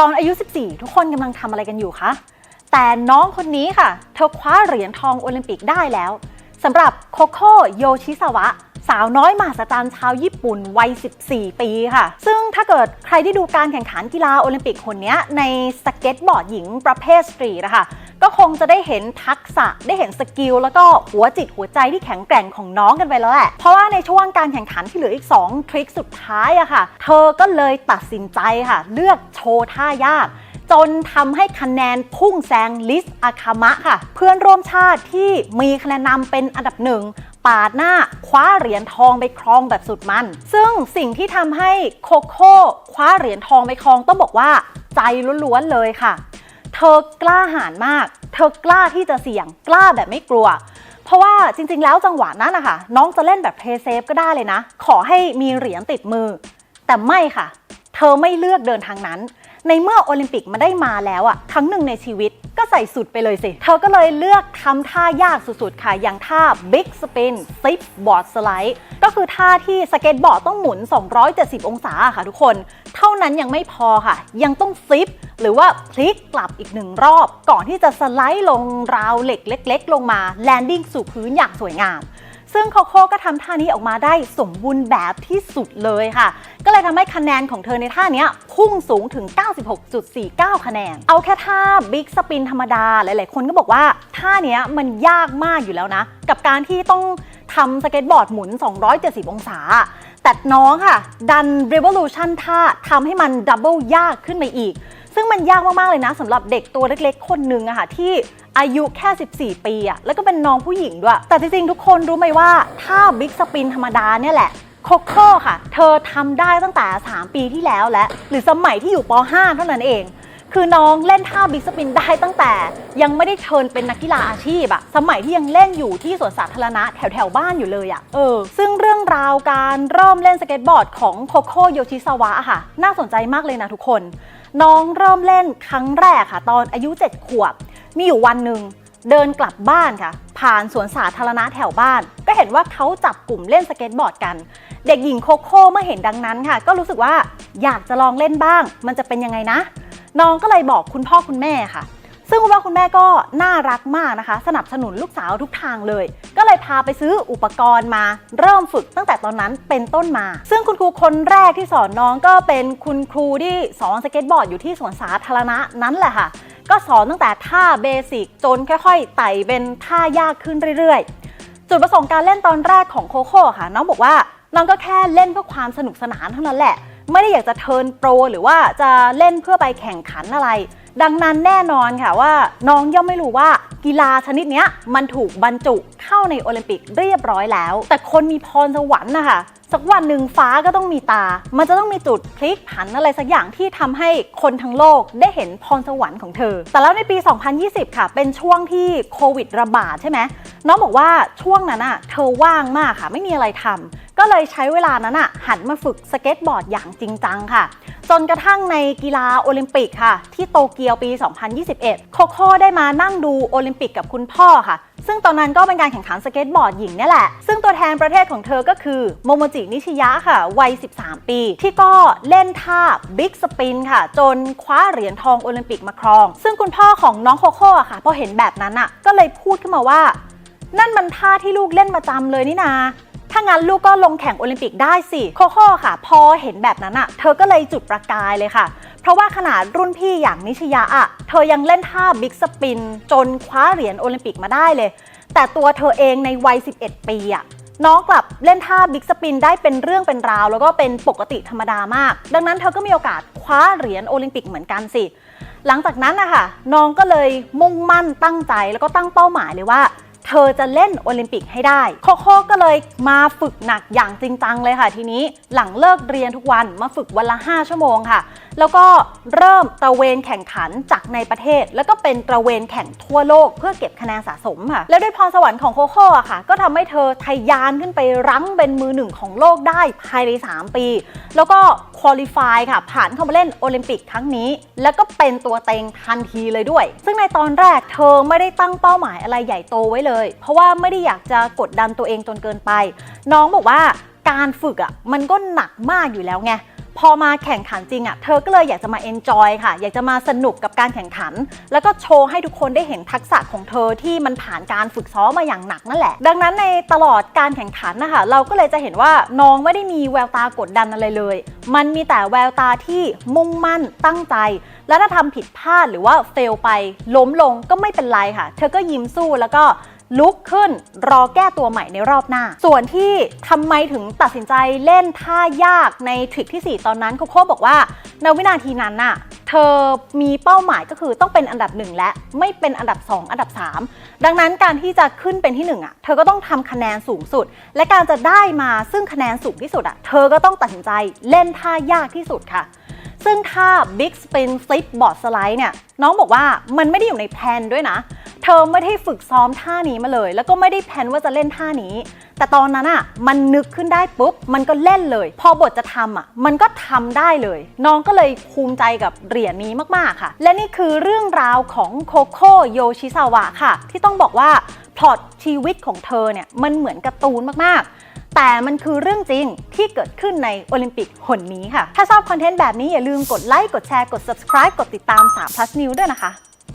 ตอนอายุ 14 ทุกคนกำลังทำอะไรกันอยู่คะ แต่น้องคนนี้ค่ะ เธอคว้าเหรียญทองโอลิมปิกได้แล้วสำหรับโคโค่โยชิสวะ สาวน้อยมหัศจรรย์ชาวญี่ปุ่นวัย 14 ปีค่ะ ซึ่งถ้าเกิดใครที่ดูการแข่งขันกีฬาโอลิมปิกคนนี้ในสเก็ตบอร์ดหญิงประเภทสตรีนะคะ ก็คงจะได้เห็นทักษะได้เห็นสกิลแล้วก็หัวจิตหัวใจที่แข็งแกร่งของน้องกันไปแล้วแหละเพราะว่าในช่วงการแข่งขันที่เหลืออีก 2 ทริคสุดท้ายอะค่ะ เธอก็เลยตัดสินใจค่ะ เลือกโชว์ท่ายากจนทำให้คะแนนพุ่งแซงลิสอาคามะค่ะ เพื่อนร่วมชาติที่มีคะแนนนำเป็นอันดับหนึ่งปาดหน้าคว้าเหรียญทองไปครองแบบสุดมัน ซึ่งสิ่งที่ทำให้โคโค่คว้าเหรียญทองไปครองต้องบอกว่าใจล้วนๆเลยค่ะ เธอกล้าหาญมาก เธอกล้าที่จะเสี่ยงกล้าแบบไม่กลัว เพราะว่าจริงๆ แล้วจังหวะนั้นนะคะน้องจะเล่นแบบเพย์เซฟก็ได้เลยนะ ขอให้มีเหรียญติดมือ แต่ไม่ค่ะ เธอไม่เลือกเดินทางนั้น ในเมื่อโอลิมปิกมาได้มาแล้วอะครั้งหนึ่งในชีวิตก็ใส่สุดไปเลยสิ เธอก็เลยเลือกทำท่ายากสุดๆค่ะ อย่างท่า Big Spin Flip Board Slide ก็คือท่าที่สเก็ตบอร์ดต้องหมุน 270 องศาค่ะทุกคน เท่านั้นยังไม่พอค่ะ ยังต้องฟลิปหรือว่าพลิกกลับอีกหนึ่งรอบ ก่อนที่จะสไลด์ลงราวเหล็กเล็ก ๆ ลงมาแลนดิ้งสู่พื้นอย่างสวยงาม ซึ่งโคโค่ก็ทำท่านี้ออกมาได้สมบูรณ์แบบที่สุดเลยค่ะ ก็เลยทำให้คะแนนของเธอในท่านี้พุ่งสูงถึง 96.49 คะแนน เอาแค่ท่าบิ๊กสปินธรรมดา หลายๆ คนก็บอกว่าท่านี้มันยากมากอยู่แล้วนะ กับการที่ต้องทำสเก็ตบอร์ดหมุน 270 องศา แต่น้องค่ะ ดัน revolution ท่าทำให้มันดับเบิลยากขึ้นไปอีก ซึ่งมันยากมาก ๆ เลยนะสำหรับเด็กตัวเล็ก ๆ คนหนึ่งอะค่ะที่อายุแค่ 14 ปีอะแล้วก็เป็นน้องผู้หญิงด้วย แต่จริง ๆ ทุกคนรู้ไหมว่าถ้าบิ๊กสปินธรรมดาเนี่ยแหละโคโค่ค่ะ เธอทำได้ตั้งแต่ 3 ปีที่แล้วและ หรือสมัยที่อยู่ป .5 เท่านั้นเอง คือน้องเล่นท่าบิ๊กสปินได้ตั้งแต่ ยังไม่ได้เทิร์นเป็นนักกีฬาอาชีพอะสมัยที่ยังเล่นอยู่ที่สวนสาธารณะแถวแถวบ้านอยู่เลยอะเออ ซึ่งเรื่องราวการเริ่มเล่นสเก็ตบอร์ดของโคโค่โยชิซาวะอะค่ะ น่าสนใจมากเลยนะทุกคน น้องเริ่มเล่นครั้งแรกค่ะ ตอนอายุ 7 ขวบ มีอยู่วันหนึ่งเดินกลับบ้านค่ะ ผ่านสวนสาธารณะแถวบ้าน ก็เห็นว่าเขาจับกลุ่มเล่นสเก็ตบอร์ดกัน เด็กหญิงโคโค่เมื่อเห็นดังนั้นค่ะ ก็รู้สึกว่าอยากจะลองเล่นบ้าง มันจะเป็นยังไงนะ น้องก็เลยบอกคุณพ่อคุณแม่ค่ะ ซึ่งคุณพ่อคุณแม่ก็น่ารักมากนะคะ สนับสนุนลูกสาวทุกทางเลย ก็เลยพาไปซื้ออุปกรณ์มา เริ่มฝึกตั้งแต่ตอนนั้นเป็นต้นมา ซึ่งคุณครูคนแรกที่สอนน้องก็เป็นคุณครูที่สอนสเก็ตบอร์ดอยู่ที่สวนสาธารณะนั้นแหละค่ะ ก็สอนตั้งแต่ท่าเบสิกจนค่อยๆไต่เป็นท่ายากขึ้นเรื่อยๆ จุดประสงค์การเล่นตอนแรกของโคโค่ค่ะ น้องบอกว่าน้องก็แค่เล่นเพื่อความสนุกสนานเท่านั้นแหละ ไม่ได้อยากจะเทิร์นโปรหรือว่าจะเล่นเพื่อไปแข่งขันอะไร ดังนั้นแน่นอนค่ะว่าน้องย่อมไม่รู้ว่ากีฬาชนิดนี้มันถูกบรรจุเข้าในโอลิมปิกเรียบร้อยแล้ว แต่คนมีพรสวรรค์นะคะสักวันหนึ่งฟ้าก็ต้องมีตา มันจะต้องมีจุดพลิกผันอะไรสักอย่างที่ทำให้คนทั้งโลกได้เห็นพรสวรรค์ของเธอ แต่แล้วในปี 2020 ค่ะ เป็นช่วงที่โควิดระบาดใช่ไหม น้องบอกว่าช่วงนั้นอะเธอว่างมากค่ะ ไม่มีอะไรทำก็เลยใช้เวลานั้นอะหันมาฝึกสเก็ตบอร์ดอย่างจริงจังค่ะ จนกระทั่งในกีฬาโอลิมปิกค่ะ ที่โตเกียวปี 2021 โคโค่ได้มานั่งดูโอลิมปิกกับคุณพ่อค่ะ ซึ่งตอนนั้นก็เป็นการแข่งขันสเก็ตบอร์ดหญิงนี่แหละ ซึ่งตัวแทนประเทศของเธอก็คือโมโมจินิชิยะค่ะ วัย 13 ปี ที่ก็เล่นท่าบิ๊กสปินค่ะ จนคว้าเหรียญทองโอลิมปิกมาครอง ซึ่งคุณพ่อของน้องโคโค่อะค่ะพอเห็นแบบนั้นอะก็เลยพูดขึ้นมาว่า นั่นมันท่าที่ลูกเล่นประจำเลยนี่นา ถ้างั้นลูกก็ลงแข่งโอลิมปิกได้สิ โคโค่ค่ะ พอเห็นแบบนั้นอะเธอก็เลยจุดประกายเลยค่ะ เพราะว่าขนาดรุ่นพี่อย่างนิชยะอะเธอยังเล่นท่าบิ๊กสปิน จนคว้าเหรียญโอลิมปิกมาได้เลย แต่ตัวเธอเองในวัย 11 ปีอะน้องกลับเล่นท่าบิ๊กสปินได้เป็นเรื่องเป็นราว แล้วก็เป็นปกติธรรมดามาก ดังนั้นเธอก็มีโอกาสคว้าเหรียญโอลิมปิกเหมือนกันสิ หลังจากนั้นนะคะน้องก็เลยมุ่งมั่นตั้งใจแล้วก็ตั้งเป้าหมายเลยว่า เธอจะเล่นโอลิมปิกให้ได้ โคโค่ก็เลยมาฝึกหนักอย่างจริงจังเลยค่ะทีนี้หลังเลิกเรียนทุกวันมาฝึกวันละ 5 ชั่วโมงค่ะ แล้วก็เริ่มตระเวนแข่งขันจากในประเทศ แล้วก็เป็นตระเวนแข่งทั่วโลก เพื่อเก็บคะแนนสะสมค่ะ แล้วด้วยพรสวรรค์ของโคโค่อะค่ะ ก็ทำให้เธอทะยานขึ้นไปรั้งเป็นมือหนึ่งของโลกได้ภายใน 3 ปี แล้วก็คุริฟายค่ะ ผ่านเข้ามาเล่นโอลิมปิกครั้งนี้ แล้วก็เป็นตัวเต็งทันทีเลยด้วย ซึ่งในตอนแรกเธอไม่ได้ตั้งเป้าหมายอะไรใหญ่โตไว้เลย เพราะว่าไม่ได้อยากจะกดดันตัวเองจนเกินไป น้องบอกว่าการฝึกอะมันก็หนักมากอยู่แล้วไง พอมาแข่งขันจริงอะ่ะเธอก็เลยอยากจะมาเอนจอยค่ะ อยากจะมาสนุกกับการแข่งขัน แล้วก็โชว์ให้ทุกคนได้เห็นทักษะของเธอที่มันผ่านการฝึกซ้อมมาอย่างหนักนั่นแหละ ดังนั้นในตลอดการแข่งขันนะคะเราก็เลยจะเห็นว่าน้องไม่ได้มีแววตากดดันอะไรเลย มันมีแต่แววตาที่มุ่งมั่นตั้งใจ แล้วถ้าทำผิดพลาดหรือว่าเฟลไปล้มลงก็ไม่เป็นไรค่ะ เธอก็ยิ้มสู้แล้วก็ ลุกขึ้นรอแก้ตัวใหม่ในรอบหน้า ส่วนที่ทำไมถึงตัดสินใจเล่นท่ายากในทริคที่ 4 ตอนนั้นโคโค่บอกว่าในวินาทีนั้นน่ะเธอมีเป้าหมายก็คือต้องเป็นอันดับหนึ่งและไม่เป็นอันดับ 2 อันดับ 3 ดังนั้นการที่จะขึ้นเป็นที่1อะเธอก็ต้องทำคะแนนสูงสุด และการจะได้มาซึ่งคะแนนสูงที่สุดอะเธอก็ต้องตัดสินใจเล่นท่ายากที่สุดค่ะ ซึ่งท่า Big Spin Flip Board Slide เนี่ยน้องบอกว่ามันไม่ได้อยู่ในแพลนด้วยนะ เธอไม่ได้ฝึกซ้อมท่านี้มาเลย แล้วก็ไม่ได้แพลนว่าจะเล่นท่านี้ แต่ตอนนั้นอะมันนึกขึ้นได้ปุ๊บมันก็เล่นเลย พอบทจะทำอะมันก็ทำได้เลย น้องก็เลยภูมิใจกับเหรียญนี้มากๆค่ะ และนี่คือเรื่องราวของโคโค่โยชิซาวะค่ะ ที่ต้องบอกว่าพล็อตชีวิตของเธอเนี่ยมันเหมือนการ์ตูนมากๆแต่มันคือเรื่องจริงที่เกิดขึ้นในโอลิมปิกหนนี้ค่ะ ถ้าชอบคอนเทนต์แบบนี้อย่าลืมกดไลค์ กดแชร์ กด subscribe กดติดตาม3 plus new ด้วยนะคะ